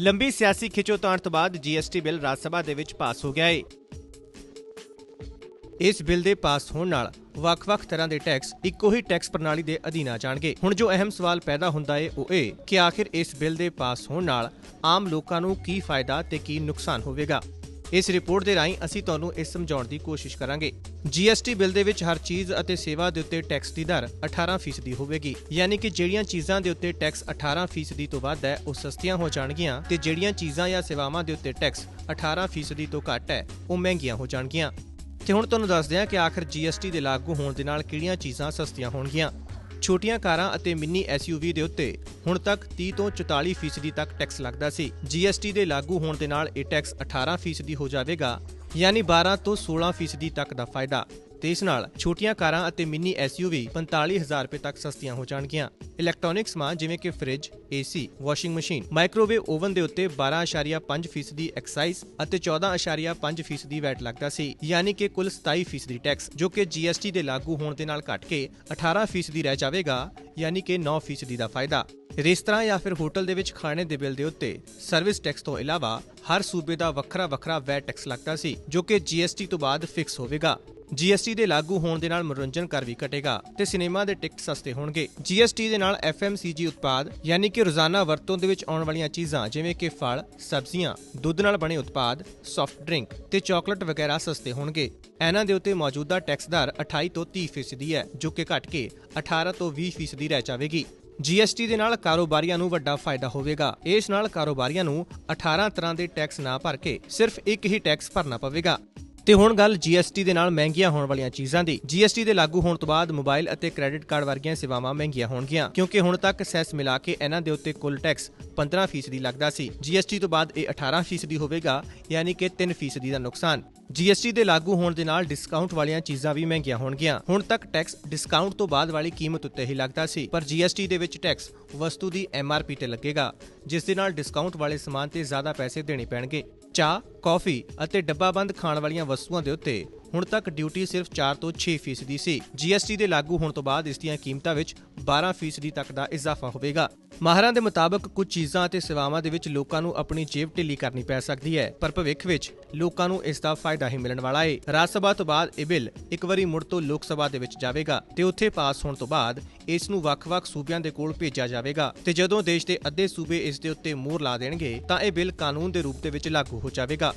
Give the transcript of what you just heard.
ਲੰਬੀ ਸਿਆਸੀ ਖਿੱਚੋਤਾਣ ਤੋਂ ਬਾਅਦ ਜੀਐਸਟੀ ਬਿੱਲ ਰਾਜ ਸਭਾ ਦੇ ਵਿੱਚ ਪਾਸ ਹੋ ਗਿਆ ਹੈ ਇਸ ਬਿੱਲ ਦੇ ਪਾਸ ਹੋਣ ਨਾਲ ਵੱਖ-ਵੱਖ ਤਰ੍ਹਾਂ ਦੇ ਟੈਕਸ ਇੱਕੋ ਹੀ ਟੈਕਸ ਪ੍ਰਣਾਲੀ ਦੇ ਅਧੀਨ ਆ ਜਾਣਗੇ। ਹੁਣ ਜੋ ਅਹਿਮ ਸਵਾਲ ਪੈਦਾ ਹੁੰਦਾ ਏ, ਉਹ ਇਹ ਕਿ ਆਖਿਰ ਇਸ ਬਿੱਲ ਦੇ ਪਾਸ ਹੋਣ ਨਾਲ ਆਮ ਲੋਕਾਂ ਨੂੰ ਕੀ ਫਾਇਦਾ ਤੇ ਕੀ ਨੁਕਸਾਨ ਹੋਵੇਗਾ? ਇਸ ਰਿਪੋਰਟ ਦੇ ਰਾਹੀਂ ਅਸੀਂ ਤੁਹਾਨੂੰ ਇਹ ਸਮਝਾਉਣ ਦੀ ਕੋਸ਼ਿਸ਼ ਕਰਾਂਗੇ। ਜੀਐਸਟੀ ਬਿੱਲ ਦੇ ਵਿੱਚ ਹਰ ਚੀਜ਼ ਅਤੇ ਸੇਵਾ ਦੇ ਉੱਤੇ ਟੈਕਸ ਦੀ ਦਰ 18% ਦੀ ਹੋਵੇਗੀ। ਯਾਨੀ ਕਿ ਜਿਹੜੀਆਂ ਚੀਜ਼ਾਂ ਦੇ ਉੱਤੇ ਟੈਕਸ 18% ਤੋਂ ਵੱਧ ਹੈ, ਉਹ ਸਸਤੀਆਂ ਹੋ ਜਾਣਗੀਆਂ ਤੇ ਜਿਹੜੀਆਂ ਚੀਜ਼ਾਂ ਜਾਂ ਸੇਵਾਵਾਂ ਦੇ ਉੱਤੇ ਟੈਕਸ 18% ਤੋਂ ਘੱਟ ਹੈ, ਉਹ ਮਹਿੰਗੀਆਂ ਹੋ ਜਾਣਗੀਆਂ। ਤੇ ਹੁਣ ਤੁਹਾਨੂੰ ਦੱਸਦੇ ਹਾਂ ਕਿ ਆਖਰ ਜੀਐਸਟੀ ਦੇ ਲਾਗੂ ਹੋਣ ਦੇ ਨਾਲ ਕਿਹੜੀਆਂ ਚੀਜ਼ਾਂ ਸਸਤੀਆਂ ਹੋਣਗੀਆਂ। ਛੋਟੀਆਂ ਕਾਰਾਂ ਅਤੇ ਮਿੰਨੀ ਐਸਯੂਵੀ ਦੇ ਉੱਤੇ ਹੁਣ ਤੱਕ 30 ਤੋਂ 44% ਫੀਸਦੀ ਤੱਕ ਟੈਕਸ ਲੱਗਦਾ ਸੀ। ਜੀਐਸਟੀ ਦੇ ਲਾਗੂ ਹੋਣ ਦੇ ਨਾਲ ਇਹ ਟੈਕਸ 18% ਫੀਸਦੀ ਹੋ ਜਾਵੇਗਾ, ਯਾਨੀ 12 ਤੋਂ 16% ਫੀਸਦੀ ਤੱਕ ਦਾ ਫਾਇਦਾ। ਤੇ ਇਸ ਨਾਲ ਛੋਟੀਆਂ ਕਾਰਾਂ ਅਤੇ ਮਿੰਨੀ ਐਸਯੂਵੀ 45000 ਰੁਪਏ ਤੱਕ ਸਸਤੀਆਂ ਹੋ ਜਾਣਗੀਆਂ। ਇਲੈਕਟ੍ਰੋਨਿਕ ਸਮਾਨ ਜਿਵੇਂ ਕਿ fridge AC washing machine microwave oven ਦੇ ਉੱਤੇ 12.5% ਫੀਸਦੀ ਐਕਸਾਈਜ਼ ਅਤੇ 14.5% ਫੀਸਦੀ ਵੈਟ ਲੱਗਦਾ ਸੀ। ਯਾਨੀ ਕਿ ਕੁੱਲ 27% ਫੀਸਦੀ ਟੈਕਸ ਜੋ ਕਿ ਜੀਐਸਟੀ ਦੇ ਲਾਗੂ ਹੋਣ ਦੇ ਨਾਲ ਘਟ ਕੇ 18% ਫੀਸਦੀ ਰਹਿ ਜਾਵੇਗਾ, ਯਾਨੀ ਕਿ 9% ਫੀਸਦੀ ਦਾ ਫਾਇਦਾ। ਰੇਸਤਰਾਂ ਜਾਂ ਫਿਰ ਹੋਟਲ ਦੇ ਵਿੱਚ ਖਾਣੇ ਦੇ ਬਿੱਲ ਦੇ ਉੱਤੇ ਸਰਵਿਸ ਟੈਕਸ ਤੋਂ ਇਲਾਵਾ ਹਰ ਸੂਬੇ ਦਾ ਵੱਖਰਾ ਵੱਖਰਾ ਵੈਟ ਟੈਕਸ ਲੱਗਦਾ ਸੀ, ਜੋ ਕਿ ਜੀਐਸਟੀ ਤੋਂ ਬਾਅਦ ਫਿਕਸ ਹੋਵੇਗਾ। ਜੀਐਸਟੀ ਦੇ ਲਾਗੂ ਹੋਣ ਦੇ ਨਾਲ ਮਨੋਰੰਜਨ ਕਰ ਵੀ ਘਟੇਗਾ ਤੇ ਸਿਨੇਮਾ ਦੇ ਟਿਕਟ ਸਸਤੇ ਹੋਣਗੇ। ਜੀਐਸਟੀ ਦੇ ਨਾਲ ਐਫਐਮਸੀਜੀ ਉਤਪਾਦ, ਯਾਨੀ ਕਿ ਰੋਜ਼ਾਨਾ ਵਰਤੋਂ ਦੇ ਵਿੱਚ ਆਉਣ ਵਾਲੀਆਂ ਚੀਜ਼ਾਂ, ਜਿਵੇਂ ਕਿ ਫਲ, ਸਬਜ਼ੀਆਂ, ਦੁੱਧ ਨਾਲ ਬਣੇ ਉਤਪਾਦ ਸੌਫਟ ਡਰਿੰਕ ਤੇ ਚਾਕਲੇਟ ਵਗੈਰਾ ਸਸਤੇ ਹੋਣਗੇ। ਇਹਨਾਂ ਦੇ ਉੱਤੇ ਮੌਜੂਦਾ ਟੈਕਸ ਦਰ 28 ਤੋਂ 30% ਫੀਸਦੀ ਹੈ, ਜੋ ਕਿ ਘਟ ਕੇ 18 ਤੋਂ 20% ਫੀਸਦੀ ਰਹਿ ਜਾਵੇਗੀ। ਜੀਐਸਟੀ ਦੇ ਨਾਲ ਕਾਰੋਬਾਰੀਆਂ ਨੂੰ ਵੱਡਾ ਫਾਇਦਾ ਹੋਵੇਗਾ। ਇਸ ਨਾਲ ਕਾਰੋਬਾਰੀਆਂ ਨੂੰ 18 ਤਰ੍ਹਾਂ ਦੇ ਟੈਕਸ ਨਾ ਭਰ ਕੇ ਸਿਰਫ ਇੱਕ ਹੀ ਟੈਕਸ ਭਰਨਾ ਪਵੇਗਾ। ਤੇ ਹੁਣ ਗੱਲ GST ਦੇ ਨਾਲ ਮਹਿੰਗੀਆਂ ਹੋਣ ਵਾਲੀਆਂ ਚੀਜ਼ਾਂ ਦੀ। GST ਦੇ ਲਾਗੂ ਹੋਣ ਤੋਂ ਬਾਅਦ ਮੋਬਾਈਲ ਅਤੇ ਕ੍ਰੈਡਿਟ ਕਾਰਡ ਵਰਗੀਆਂ ਸੇਵਾਵਾਂ ਮਹਿੰਗੀਆਂ ਹੋਣਗੀਆਂ, ਕਿਉਂਕਿ ਹੁਣ ਤੱਕ ਸੈਸ ਮਿਲਾ ਕੇ ਇਹਨਾਂ ਦੇ ਉੱਤੇ ਕੁੱਲ ਟੈਕਸ 15% ਲੱਗਦਾ ਸੀ। GST ਤੋਂ ਬਾਅਦ ਇਹ 18% ਹੋਵੇਗਾ, ਯਾਨੀ ਕਿ 3% ਦਾ ਨੁਕਸਾਨ। GST ਦੇ ਲਾਗੂ ਹੋਣ ਦੇ ਨਾਲ ਡਿਸਕਾਊਂਟ ਵਾਲੀਆਂ ਚੀਜ਼ਾਂ ਵੀ ਮਹਿੰਗੀਆਂ ਹੋਣਗੀਆਂ। ਹੁਣ ਤੱਕ ਟੈਕਸ ਡਿਸਕਾਊਂਟ ਤੋਂ ਬਾਅਦ ਵਾਲੀ ਕੀਮਤ ਉੱਤੇ ਹੀ ਲੱਗਦਾ ਸੀ, ਪਰ GST ਦੇ ਵਿੱਚ ਟੈਕਸ ਵਸਤੂ ਦੀ MRP ਤੇ ਲੱਗੇਗਾ, ਜਿਸ ਦੇ ਨਾਲ ਡਿਸਕਾਊਂਟ ਵਾਲੇ ਸਮਾਨ ਤੇ ਜ਼ਿਆਦਾ ਪੈਸੇ ਦੇਣੇ ਪੈਣਗੇ। ਚਾਹ ਕੌਫੀ ਅਤੇ ਡੱਬਾਬੰਦ ਖਾਣ ਵਾਲੀਆਂ ਵਸਤੂਆਂ ਦੇ ਉੱਤੇ। ਹੁਣ ਤੱਕ ਡਿਊਟੀ ਸਿਰਫ 4 ਤੋਂ 6% ਫੀਸਦੀ ਸੀ। ਜੀਐਸਟੀ ਦੇ ਲਾਗੂ ਹੋਣ ਤੋਂ ਬਾਅਦ ਇਸ ਦੀਆਂ ਕੀਮਤਾਂ ਵਿੱਚ 12% ਫੀਸਦੀ ਤੱਕ ਦਾ ਇਜ਼ਾਫਾ ਹੋਵੇਗਾ। ਮਾਹਰਾਂ ਦੇ ਮੁਤਾਬਕ ਕੁਝ ਚੀਜ਼ਾਂ ਅਤੇ ਸੇਵਾਵਾਂ ਦੇ ਵਿੱਚ ਲੋਕਾਂ ਨੂੰ ਆਪਣੀ ਜੇਬ ਢਿੱਲੀ ਕਰਨੀ ਪੈ ਸਕਦੀ ਹੈ, ਪਰ ਭਵਿੱਖ ਵਿੱਚ ਲੋਕਾਂ ਨੂੰ ਇਸ ਦਾ ਫਾਇਦਾ ਹੀ ਮਿਲਣ ਵਾਲਾ ਹੈ ਰਾਜ ਸਭਾ ਤੋਂ ਬਾਅਦ ਇਹ ਬਿੱਲ ਇੱਕ ਵਾਰੀ ਮੁੜ ਤੋਂ ਲੋਕ ਸਭਾ ਦੇ ਵਿੱਚ ਜਾਵੇਗਾ ਤੇ ਉੱਥੇ ਪਾਸ ਹੋਣ ਤੋਂ ਬਾਅਦ ਇਸ ਨੂੰ ਵੱਖ-ਵੱਖ ਸੂਬਿਆਂ ਦੇ ਕੋਲ ਭੇਜਿਆ ਜਾਵੇਗਾ ਤੇ ਜਦੋਂ ਦੇਸ਼ ਦੇ ਅੱਧੇ ਸੂਬੇ ਇਸ ਦੇ ਉੱਤੇ ਮੋਹਰ ਲਾ ਦੇਣਗੇ ਤਾਂ ਇਹ ਬਿੱਲ ਕਾਨੂੰਨ ਦੇ ਰੂਪ ਦੇ ਵਿੱਚ ਲਾਗੂ ਹੋ ਜਾਵੇਗਾ।